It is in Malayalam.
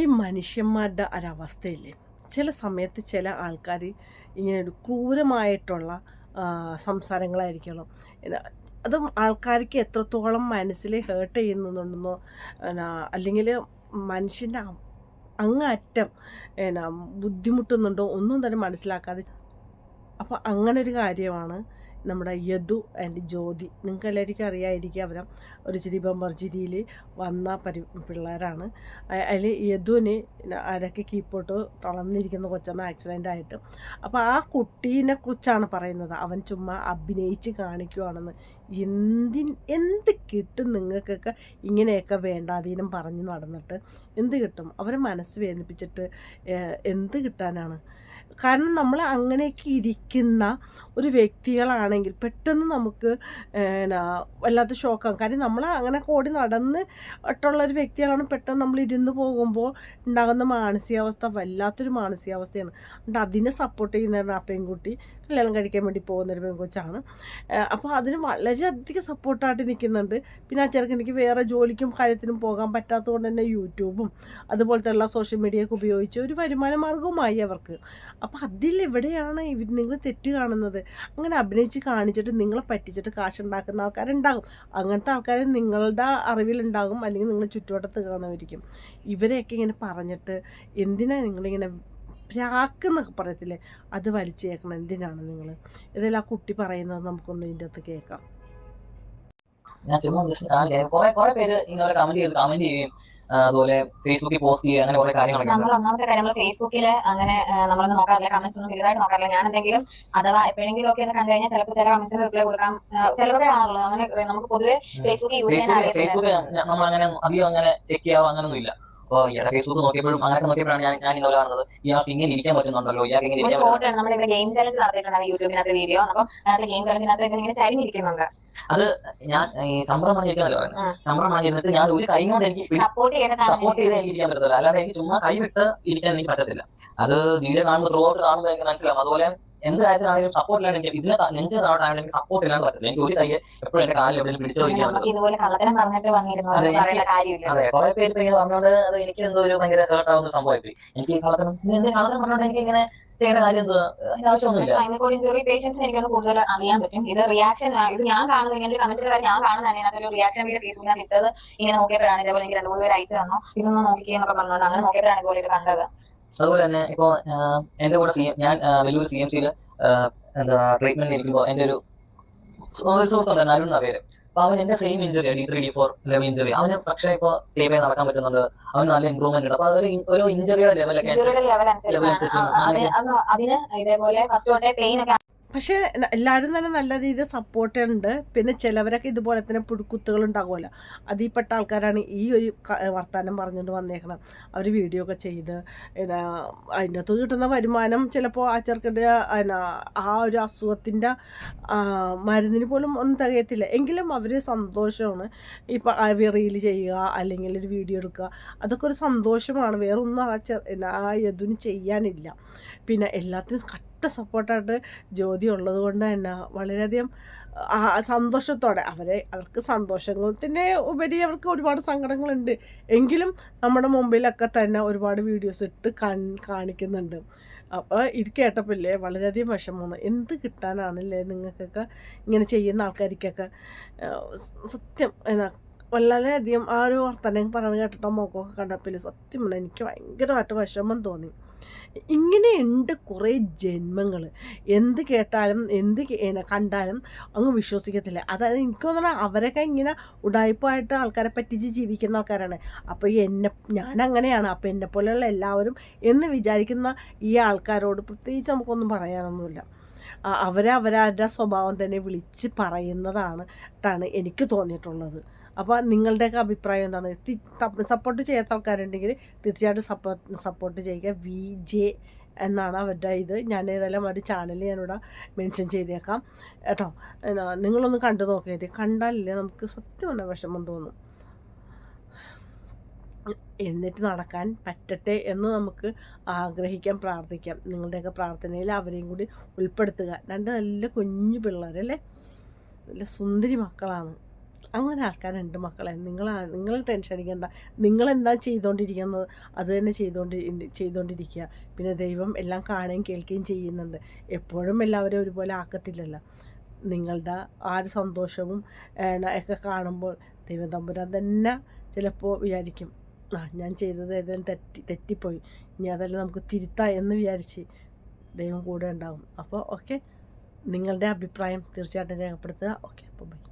ഈ മനുഷ്യന്മാരുടെ ഒരവസ്ഥയില്ലേ ചില സമയത്ത് ചില ആൾക്കാർ ഇങ്ങനെ ഒരു ക്രൂരമായിട്ടുള്ള സംസാരങ്ങളായിരിക്കണം. അതും ആൾക്കാർക്ക് എത്രത്തോളം മനസ്സിൽ ഹേർട്ട് ചെയ്യുന്നുണ്ടെന്നോ അല്ലെങ്കിൽ മനുഷ്യന്റെ അങ്ങറ്റം എന്നാ ബുദ്ധിമുട്ടുന്നുണ്ടോ ഒന്നും തന്നെ മനസ്സിലാക്കാതെ. അപ്പോൾ അങ്ങനെ ഒരു കാര്യമാണ് നമ്മുടെ യദു ആൻഡ് ജ്യോതി. നിങ്ങൾക്ക് എല്ലാവർക്കും അറിയാമായിരിക്കും അവരെ ഒരു ചിരി ബമ്പർ ചിരിയിൽ വന്ന പരി പിള്ളേരാണ്. അതിൽ യദുവിന് അരക്ക് കീപ്പോട്ട് തളർന്നിരിക്കുന്ന കൊച്ചമ്മ ആക്സിഡന്റ് ആയിട്ട്. അപ്പോൾ ആ കുട്ടീനെ കുറിച്ചാണ് പറയുന്നത്. അവൻ ചുമ്മാ അഭിനയിച്ച് കാണിക്കുവാണെന്ന്. എന്തിൻ എന്ത് കിട്ടും നിങ്ങൾക്കൊക്കെ ഇങ്ങനെയൊക്കെ വേണ്ടാതീനം പറഞ്ഞ് നടന്നിട്ട്? എന്ത് കിട്ടും? അവരെ മനസ്സ് വേദനിപ്പിച്ചിട്ട് എന്ത് കിട്ടാനാണ്? കാരണം നമ്മൾ അങ്ങനെയൊക്കെ ഇരിക്കുന്ന ഒരു വ്യക്തികളാണെങ്കിൽ പെട്ടെന്ന് നമുക്ക് എന്നാ വല്ലാത്ത ഷോക്കാകും കാര്യം നമ്മൾ അങ്ങനെ കോടി നടന്ന് ഒട്ടുള്ള ഒരു വ്യക്തികളാണ് പെട്ടെന്ന് നമ്മൾ ഇരുന്ന് പോകുമ്പോൾ ഉണ്ടാകുന്ന മാനസികാവസ്ഥ വല്ലാത്തൊരു മാനസികാവസ്ഥയാണ്. അതുകൊണ്ട് അതിനെ സപ്പോർട്ട് ചെയ്യുന്നതാണ് ആ പെൺകുട്ടി. കല്യാണം കഴിക്കാൻ വേണ്ടി പോകുന്നൊരു പെൺകൊച്ചാണ്. അപ്പോൾ അതിന് വളരെയധികം സപ്പോർട്ടായിട്ട് നിൽക്കുന്നുണ്ട്. പിന്നെ ആ ചെറുക്കനിക്ക് വേറെ ജോലിക്കും കാര്യത്തിനും പോകാൻ പറ്റാത്തതുകൊണ്ട് തന്നെ യൂട്യൂബും അതുപോലത്തെ ഉള്ള സോഷ്യൽ മീഡിയയൊക്കെ ഉപയോഗിച്ച് ഒരു വരുമാന മാർഗവുമായി അവർക്ക്. അപ്പോൾ ഇവർ നിങ്ങൾ തെറ്റ് കാണുന്നത്? അങ്ങനെ അഭിനയിച്ച് കാണിച്ചിട്ട് നിങ്ങളെ പറ്റിച്ചിട്ട് കാശുണ്ടാക്കുന്ന ആൾക്കാരുണ്ടാകും. അങ്ങനത്തെ ആൾക്കാർ നിങ്ങളുടെ അറിവിലുണ്ടാകും അല്ലെങ്കിൽ നിങ്ങൾ ചുറ്റുവട്ടത്ത് കാണുമായിരിക്കും. ഇവരെയൊക്കെ ഇങ്ങനെ പറഞ്ഞിട്ട് എന്തിനാണ് നിങ്ങളിങ്ങനെ പ്രാക്കെന്നൊക്കെ പറയത്തില്ലേ? അത് വലിച്ചേക്കണം. എന്തിനാണ് നിങ്ങൾ ഇതെല്ലാം ആ കുട്ടി പറയുന്നത് നമുക്കൊന്ന് ഇതിന്റെ അകത്ത് കേൾക്കാം. ഞാൻ ചുമ്മാ കുറേ കുറെ പേര് ഇങ്ങനെ കമന്റ് ചെയ്ത് കമന്റ് ചെയ്യുകയും അതുപോലെ ഫേസ്ബുക്കിൽ പോസ്റ്റ് ചെയ്യുക അങ്ങനെ കുറെ കാര്യങ്ങളൊക്കെ നമ്മൾ ഒന്നാമത്തെ കാര്യം നമ്മൾ ഫേസ്ബുക്കിൽ അങ്ങനെ നമ്മളൊന്നും നോക്കാറില്ല കമന്റ്സ് ഒന്നും വലുതായിട്ട് നോക്കാറില്ല. ഞാൻ എന്തെങ്കിലും അഥവാ എപ്പോഴെങ്കിലും ഒക്കെ ഒന്ന് കണ്ടു കഴിഞ്ഞാൽ ചിലപ്പോൾ ചില കമന്റ്സിന് റിപ്ലൈ കൊടുക്കാം. ചിലവരെ ചിലതൊക്കെ കാണുള്ളൂ അങ്ങനെ നമുക്ക് പൊതുവെ ഫേസ്ബുക്ക് യൂസ് ചെയ്യാൻ ഫേസ്ബുക്ക് നമ്മൾ അങ്ങനെ അധികം അങ്ങനെ ചെക്ക് ചെയ്യാവോ അങ്ങനൊന്നും ഇല്ല. അപ്പൊ ഇയാളെ ഫേസ്ബുക്ക് നോക്കിയപ്പോഴും അങ്ങനെ നോക്കിയപ്പോഴാണ് ഞാൻ ഞാൻ ഇന്നലെ കാണുന്നത്. ഇയാൾക്ക് ഇങ്ങനെ ഇരിക്കാൻ പറ്റുന്നുണ്ടല്ലോ ഇയാൾക്ക് ഇങ്ങനെ ഇരിക്കാൻ നമ്മളിവിടെ ഗെയിം ചലഞ്ച് നടത്തിയിട്ടുണ്ട് യൂട്യൂബിനകത്ത് വീഡിയോ അപ്പം ഗെയിം ചലഞ്ചിനകത്ത് ഇങ്ങനെ ചരിഞ്ഞിരിക്കുന്നുണ്ട്. ഞാൻ ഈ ചമ്പ്രം വാങ്ങിയിരിക്കാനല്ലോ പറയുന്നത്. ചമ്പ്രം വാങ്ങിയിരുന്നിട്ട് ഞാൻ ഒരു കൈ കൊണ്ട് എനിക്ക് സപ്പോർട്ട് ചെയ്ത് എനിക്ക് ഇരിക്കാൻ പറ്റത്തില്ല. അല്ലാതെ എനിക്ക് ചുമ്മാ കൈ വിട്ട് ഇരിക്കാൻ എനിക്ക് പറ്റത്തില്ല. അത് വീഡിയോ കാണുമ്പോൾ ത്രൂ ഔട്ട് കാണുമ്പോൾ എനിക്ക് മനസ്സിലാവും. അതുപോലെ എന്ത് കാര്യത്തിലാണെങ്കിലും സപ്പോർട്ട് ഇല്ലാണ്ട് എനിക്ക് ഇതിനെ നെഞ്ച് എനിക്ക് സപ്പോർട്ട് ഇല്ലാണ്ട് പറ്റില്ല എനിക്ക് ഒരു കൈ എപ്പോഴും എന്റെ കാലിൽ എവിടെയും പിടിച്ചു അതെ, കുറെ പേര് ഇപ്പൊ ഇങ്ങനെ പറഞ്ഞോണ്ട് അത് എനിക്ക് എന്തോ ഒരു ഭയങ്കര ഹേർട്ടാവുന്ന സംഭവമായിട്ട് സംഭവമായി എനിക്ക് കള്ളത്തരം നീ എന്തിനാ കള്ളത്തരം പറഞ്ഞോണ്ട് എനിക്ക് ഇങ്ങനെ ചെയ്യേണ്ട കാര്യം എന്തോ ആവശ്യമൊന്നുമില്ല. കൂടുതൽ അറിയാൻ പറ്റും. ഇത് റിയാക്ഷൻ ഇത് ഞാൻ കാണുന്നത് ഇങ്ങനെ കാര്യം ഞാൻ കാണുന്നത് അതിനകത്ത് ഒരു റിയാക്ഷൻ വീഡിയോ ഫേസ്ബുക്കിനകത്ത് ഇട്ടത് ഇങ്ങനെ നോക്കിയപ്പോഴാണ്. ഇതേപോലെ എനിക്ക് രണ്ട് മൂന്ന് പേര് അയച്ചു തന്നു. ഇതൊന്ന് നോക്കിയെന്നൊക്കെ പറഞ്ഞോണ്ട് അങ്ങനെ നോക്കിയപ്പോഴാണ് ഇതുപോലെ ഇത് കണ്ടത്. അതുപോലെ തന്നെ ഇപ്പോ ആഹ്, എന്റെ കൂടെ സി ഞാൻ വലിയൊരു സി എം സിയിൽ എന്താ ട്രീറ്റ്മെന്റ് ഇരിക്കുമ്പോൾ എന്റെ ഒരു ഒരു സുഹൃത്തുണ്ട് അരുൺ എന്നാ പേര്. അപ്പൊ അവൻ എന്റെ same injury D three D four level injury അവന് പക്ഷേ ഇപ്പൊ ടീമേ നടക്കാൻ പറ്റുന്നുണ്ട്. അവന് നല്ല ഇമ്പ്രൂവ്മെന്റ് ഉണ്ട്. അപ്പൊ അതൊരു ഒരു ഇഞ്ചുറിയുടെ ലെവലൊക്കെ ലെവൽ അതിന് ഇതേപോലെ ഫസ്റ്റ് തൊട്ടേ പെയിൻ ഒക്കെ പക്ഷേ എല്ലാവരും തന്നെ നല്ല രീതിയിൽ സപ്പോർട്ട് ഉണ്ട് പിന്നെ ചിലവരൊക്കെ ഇതുപോലെ തന്നെ പുഴുക്കുത്തുകൾ ഉണ്ടാകുമല്ലോ. അതിൽപ്പെട്ട ആൾക്കാരാണ് ഈ ഒരു വർത്തമാനം പറഞ്ഞുകൊണ്ട് വന്നേക്കണം. അവർ വീഡിയോ ഒക്കെ ചെയ്ത് എന്നാ അതിന്റെ അകത്ത് കിട്ടുന്ന വരുമാനം ചിലപ്പോൾ ആ ചെറുക്കന്റെ ആ ഒരു അസുഖത്തിന്റെ മരുന്നിന് പോലും ഒന്നും തികയത്തില്ല. എങ്കിലും അവർ സന്തോഷമാണ്. ഇപ്പം റീൽ ചെയ്യുക അല്ലെങ്കിൽ ഒരു വീഡിയോ എടുക്കുക അതൊക്കെ ഒരു സന്തോഷമാണ്. വേറൊന്നും ആ ചെ എന്നാ ആ യദുവിന് ചെയ്യാനില്ല. പിന്നെ എല്ലാത്തിനും കട്ട സപ്പോർട്ടായിട്ട് ജ്യോതി ഉള്ളത് കൊണ്ട് തന്നെ വളരെയധികം സന്തോഷത്തോടെ. അവരെ അവർക്ക് സന്തോഷത്തിന്റെ ഉപരി അവർക്ക് ഒരുപാട് സങ്കടങ്ങളുണ്ട്. എങ്കിലും നമ്മുടെ മുമ്പിലൊക്കെ തന്നെ ഒരുപാട് വീഡിയോസ് ഇട്ട് കാണിക്കുന്നുണ്ട്. അപ്പോൾ ഇത് കേട്ടപ്പോഴില്ലേ വളരെയധികം വിഷമമാണ്. എന്ത് കിട്ടാനാണല്ലേ നിങ്ങൾക്കൊക്കെ ഇങ്ങനെ ചെയ്യുന്ന ആൾക്കാർക്കൊക്കെ? സത്യം എന്നാ വളരെയധികം ആ ഒരു വർത്തനം പറഞ്ഞു കേട്ടിട്ടോ മോക്കമൊക്കെ കണ്ടപ്പോൾ സത്യം എനിക്ക് ഭയങ്കരമായിട്ട് വിഷമം തോന്നി. ഇങ്ങനെയുണ്ട് കുറേ ജന്മങ്ങൾ എന്ത് കേട്ടാലും എന്ത് കണ്ടാലും അങ്ങ് വിശ്വസിക്കത്തില്ല. അതായത് എനിക്ക് തോന്നണം അവരൊക്കെ ഇങ്ങനെ ഉടായ്പായിട്ട് ആൾക്കാരെ പറ്റിച്ച് ജീവിക്കുന്ന ആൾക്കാരാണ്. അപ്പോൾ എന്നെ ഞാൻ അങ്ങനെയാണ് അപ്പോൾ എന്നെ പോലെയുള്ള എല്ലാവരും എന്ന് വിചാരിക്കുന്ന ഈ ആൾക്കാരോട് പ്രത്യേകിച്ച് നമുക്കൊന്നും പറയാനൊന്നുമില്ല. അവരെ അവരവരുടെ സ്വഭാവം തന്നെ വിളിച്ച് പറയുന്നതാണ് ട്ടാണ് എനിക്ക് തോന്നിയിട്ടുള്ളത്. അപ്പോൾ നിങ്ങളുടെയൊക്കെ അഭിപ്രായം എന്താണ്? സപ്പോർട്ട് ചെയ്യാത്ത ആൾക്കാരുണ്ടെങ്കിൽ തീർച്ചയായിട്ടും സപ്പോർട്ട് സപ്പോർട്ട് ചെയ്യുക. വി ജെ എന്നാണ് അവരുടെ ഇത്. ഞാൻ ഏതായാലും ഒരു ചാനൽ ഞാനിവിടെ മെൻഷൻ ചെയ്തേക്കാം. കേട്ടോ? നിങ്ങളൊന്ന് കണ്ടു നോക്കിയിട്ട് കണ്ടാലില്ലേ നമുക്ക് സത്യം പറഞ്ഞ വിഷമം തോന്നും. എഴുന്നേറ്റ് നടക്കാൻ പറ്റട്ടെ എന്ന് നമുക്ക് ആഗ്രഹിക്കാം പ്രാർത്ഥിക്കാം. നിങ്ങളുടെയൊക്കെ പ്രാർത്ഥനയിൽ അവരെയും കൂടി ഉൾപ്പെടുത്തുക. രണ്ട് നല്ല കുഞ്ഞു പിള്ളേരല്ലേ? നല്ല സുന്ദരി മക്കളാണ്. അങ്ങനെ ആൾക്കാരുണ്ട് മക്കളെ. നിങ്ങൾ നിങ്ങൾ ടെൻഷൻ അടിക്കേണ്ട. നിങ്ങളെന്താ ചെയ്തുകൊണ്ടിരിക്കുന്നത് അത് തന്നെ ചെയ്തുകൊണ്ട് ചെയ്തുകൊണ്ടിരിക്കുക പിന്നെ ദൈവം എല്ലാം കാണുകയും കേൾക്കുകയും ചെയ്യുന്നുണ്ട്. എപ്പോഴും എല്ലാവരും ഒരുപോലെ ആക്കത്തില്ലല്ലോ. നിങ്ങളുടെ ആ ഒരു സന്തോഷവും ഒക്കെ കാണുമ്പോൾ ദൈവം തമ്പുരാൻ തന്നെ ചിലപ്പോൾ വിചാരിക്കും ആ ഞാൻ ചെയ്തത് ഏതെങ്കിലും തെറ്റി തെറ്റിപ്പോയി. ഇനി അതെല്ലാം നമുക്ക് തിരുത്താം എന്ന് വിചാരിച്ച് ദൈവം കൂടെ ഉണ്ടാകും അപ്പോൾ ഓക്കെ. നിങ്ങളുടെ അഭിപ്രായം തീർച്ചയായിട്ടും രേഖപ്പെടുത്തുക. ഓക്കെ അപ്പോൾ ബൈ.